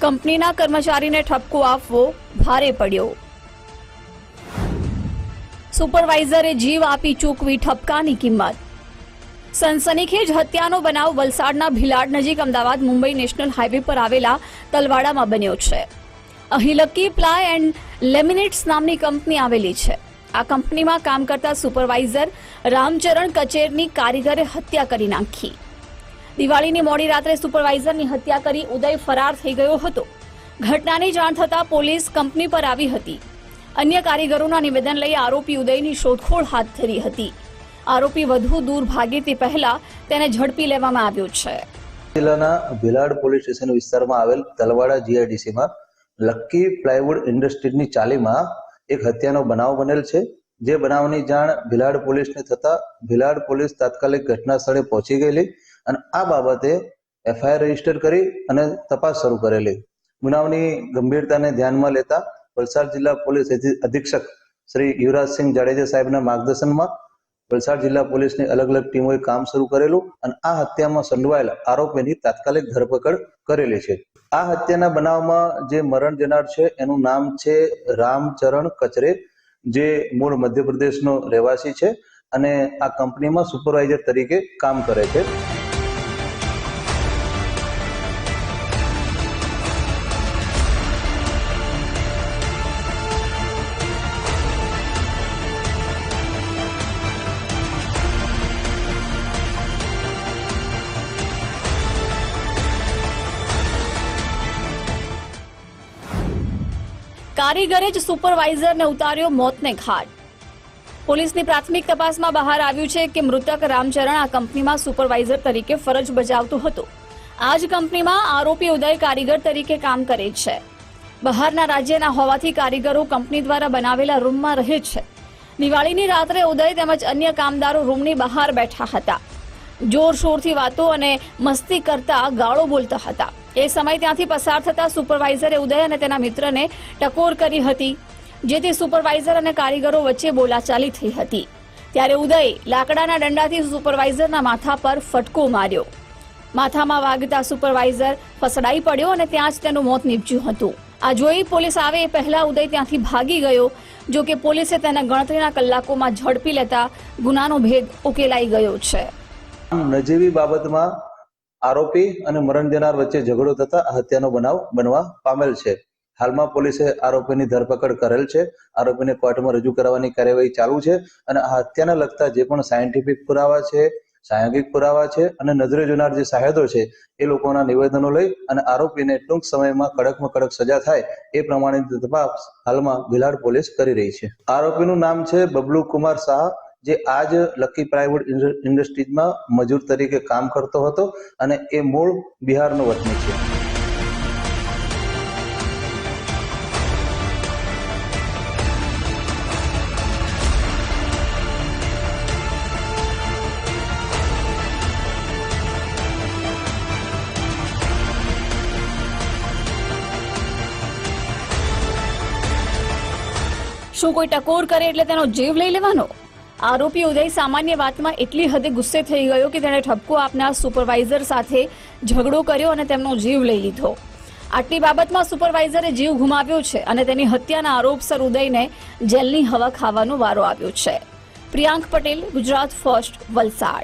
કંપનીના કર્મચારીને ઠપકો આપવો ભારે પડ્યો. સુપરવાઇઝરે જીવ આપી ચૂકવી ઠપકાની કિંમત. સનસનીખેજ હત્યાનો બનાવ વલસાડના ભિલાડ નજીક અમદાવાદ મુંબઈ નેશનલ હાઈવે પર આવેલા તલવાડામાં બન્યો છે. અહીં લકી પ્લાય એન્ડ લેમિનેટ્સ નામની કંપની આવેલી છે. આ કંપનીમાં કામ કરતા સુપરવાઇઝર રામચરણ કચેરની કારીગરે હત્યા કરી નાખી. દિવાળીની મોડી રાત્રે સુપરવાઇઝરની હત્યા કરી ઉદય ફરાર થઈ ગયો હતો. ઘટનાની જાણ થતાં પોલીસ કંપની પર આવી હતી. અન્ય કારીગરોના નિવેદન લઈ આરોપી ઉદયની શોધખોળ હાથ ધરી હતી. આરોપી વધુ દૂર ભાગે તે પહેલા તેને ઝડપી લેવામાં આવ્યો છે. જિલ્લાના ભિલાડ પોલીસ સ્ટેશન વિસ્તારમાં આવેલ તલવાડા જીઆઈડીસીમાં લક્કી પ્લાયવુડ ઇન્ડસ્ટ્રીની ચાલીમાં એક હત્યાનો બનાવ બનેલ છે. જે બનાવની જાણ ભિલાડ પોલીસને થતા ભિલાડ પોલીસ તાત્કાલિક ઘટના સ્થળે પહોંચી ગયેલી. અને આ બાબતે એફઆઈઆર રજિસ્ટર કરી અને તપાસ શરૂ કરેલી. ગુનાવની ગંભીરતાને ધ્યાનમાં લેતા વલસાડ જિલ્લા પોલીસ અધિક્ષક શ્રી યુવરાજસિંહ જાડેજા સાહેબના માર્ગદર્શનમાં વલસાડ જિલ્લા પોલીસની અલગ અલગ ટીમોએ કામ શરૂ કરેલું અને આ હત્યામાં સંડવાયેલા આરોપીની તાત્કાલિક ધરપકડ કરેલી છે. આ હત્યાના બનાવમાં જે મરણ જનાર છે, એનું નામ છે રામચરણ કચરે, જે મૂળ મધ્યપ્રદેશનો રહેવાસી છે અને આ કંપનીમાં સુપરવાઇઝર તરીકે કામ કરે છે. કારીગરે જ સુપરવાઇઝરને ઉતાર્યો મોતને ઘાટ. પોલીસની પ્રાથમિક તપાસમાં બહાર આવ્યું છે કે મૃતક રામચરણ આ કંપનીમાં સુપરવાઇઝર તરીકે ફરજ બજાવતો હતો. આ જ કંપનીમાં આરોપી ઉદય કારીગર તરીકે કામ કરે છે. બહારના રાજ્યના હોવાથી કારીગરો કંપની દ્વારા બનાવેલા રૂમમાં રહે છે. દિવાળીની રાત્રે ઉદય તેમજ અન્ય કામદારો રૂમની બહાર બેઠા હતા. જોરશોરથી વાતો અને મસ્તી કરતા ગાળો બોલતા હતા. એ સમય ત્યાંથી પસાર થતા સુપરવાઇઝરે ઉદય અને તેના મિત્રને ટકોર કરી હતી, જેથી સુપરવાઇઝર અને કારીગરો વચ્ચે બોલાચાલી થઈ હતી. ત્યારે ઉદય લાકડાના દંડાથી સુપરવાઇઝરના માથા પર ફટકો માર્યો. માથામાં વાગતા સુપરવાઇઝર ફસડાઈ પડ્યો અને ત્યાં જ તેનું મોત નીપજ્યું હતું. આ જોઈ પોલીસ આવે એ પહેલા ઉદય ત્યાંથી ભાગી ગયો, જો કે પોલીસે તેના ગણતરીના કલાકોમાં ઝડપી લેતા ગુનાનો ભેદ ઉકેલાઈ ગયો છે. નજીવી બાબતમાં આરોપી અને મરણ દેનાર વચ્ચે ઝઘડો થતા હત્યાનો બનાવ બનવા પામેલ છે. હાલમાં પોલીસે આરોપીની ધરપકડ કરેલ છે. આરોપીને કોર્ટમાં રજૂ કરવાની કાર્યવાહી ચાલુ છે અને આ હત્યાને લગતા જે પણ સાયન્ટિફિક પુરાવા છે, સાયોગિક પુરાવા છે અને નજરે જોનાર જે સાહેદો છે, એ લોકોના નિવેદનો લઈ અને આરોપીને ટૂંક સમયમાં કડકમાં કડક સજા થાય એ પ્રમાણેની તપાસ હાલમાં ભિલાડ પોલીસ કરી રહી છે. આરોપીનું નામ છે બબલુ કુમાર શાહ. જે આજ લકી પ્લાયવુડ ઇન્ડસ્ટ્રીઝમાં મજૂર તરીકે કામ કરતો હતો અને એ મૂળ બિહારનો વતની છે. શું કોઈ ટકોર કરે એટલે તેનો જીવ લઈ લેવાનો? આરોપી ઉદય સામાન્ય વાતમાં એટલી હદે ગુસ્સે થઈ ગયો કે તેણે ઠપકો આપનાર સુપરવાઇઝર સાથે ઝઘડો કર્યો અને તેમનો જીવ લઈ લીધો. આટલી બાબતમાં સુપરવાઇઝરે જીવ ગુમાવ્યો છે અને તેની હત્યાના આરોપસર ઉદયને જેલની હવા ખાવાનો વારો આવ્યો છે. પ્રિયાંક પટેલ, ગુજરાત ફર્સ્ટ, વલસાડ.